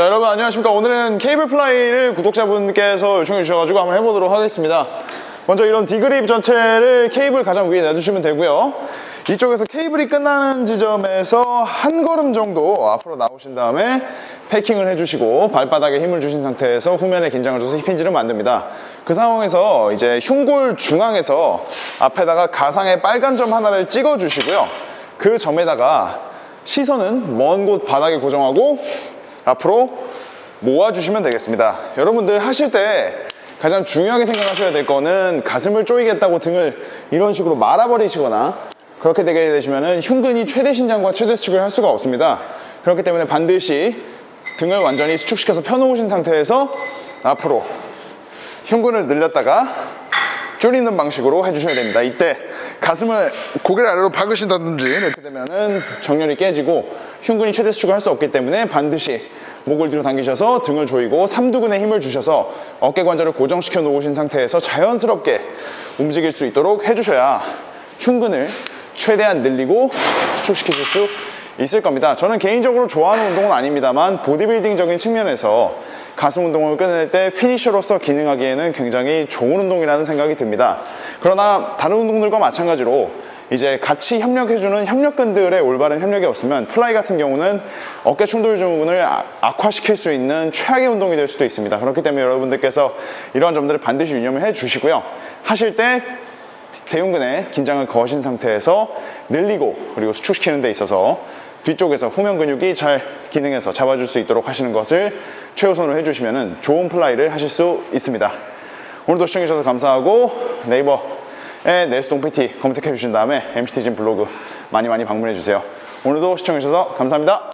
자, 여러분 안녕하십니까. 오늘은 케이블 플라이를 구독자분께서 요청해 주셔가지고 한번 해보도록 하겠습니다. 먼저 이런 디그립 전체를 케이블 가장 위에 놔주시면 되고요. 이쪽에서 케이블이 끝나는 지점에서 한 걸음 정도 앞으로 나오신 다음에 패킹을 해주시고 발바닥에 힘을 주신 상태에서 후면에 긴장을 줘서 힙힌지를 만듭니다. 그 상황에서 이제 흉골 중앙에서 앞에다가 가상의 빨간 점 하나를 찍어 주시고요. 그 점에다가 시선은 먼 곳 바닥에 고정하고 앞으로 모아주시면 되겠습니다. 여러분들 하실 때 가장 중요하게 생각하셔야 될 거는 가슴을 조이겠다고 등을 이런 식으로 말아버리시거나 그렇게 되게 되시면 흉근이 최대 신장과 최대 수축을 할 수가 없습니다. 그렇기 때문에 반드시 등을 완전히 수축시켜서 펴놓으신 상태에서 앞으로 흉근을 늘렸다가 줄이는 방식으로 해주셔야 됩니다. 이때 가슴을 고개를 아래로 박으신다든지 이렇게 되면은 정렬이 깨지고 흉근이 최대 수축을 할 수 없기 때문에 반드시 목을 뒤로 당기셔서 등을 조이고 삼두근에 힘을 주셔서 어깨 관절을 고정시켜 놓으신 상태에서 자연스럽게 움직일 수 있도록 해주셔야 흉근을 최대한 늘리고 수축시키실 수 있을 겁니다. 저는 개인적으로 좋아하는 운동은 아닙니다만 보디빌딩적인 측면에서 가슴 운동을 끝낼 때 피니셔로서 기능하기에는 굉장히 좋은 운동이라는 생각이 듭니다. 그러나 다른 운동들과 마찬가지로 이제 같이 협력해주는 협력근들의 올바른 협력이 없으면 플라이 같은 경우는 어깨 충돌 증후군을 아- 악화시킬 수 있는 최악의 운동이 될 수도 있습니다. 그렇기 때문에 여러분들께서 이러한 점들을 반드시 유념을 해 주시고요. 하실 때 대흉근에 긴장을 거신 상태에서 늘리고 그리고 수축시키는 데 있어서 뒤쪽에서 후면 근육이 잘 기능해서 잡아줄 수 있도록 하시는 것을 최우선으로 해주시면 좋은 플라이를 하실 수 있습니다. 오늘도 시청해주셔서 감사하고 네이버에 네스동 PT 검색해 주신 다음에 MCT 진 블로그 많이 많이 방문해 주세요. 오늘도 시청해주셔서 감사합니다.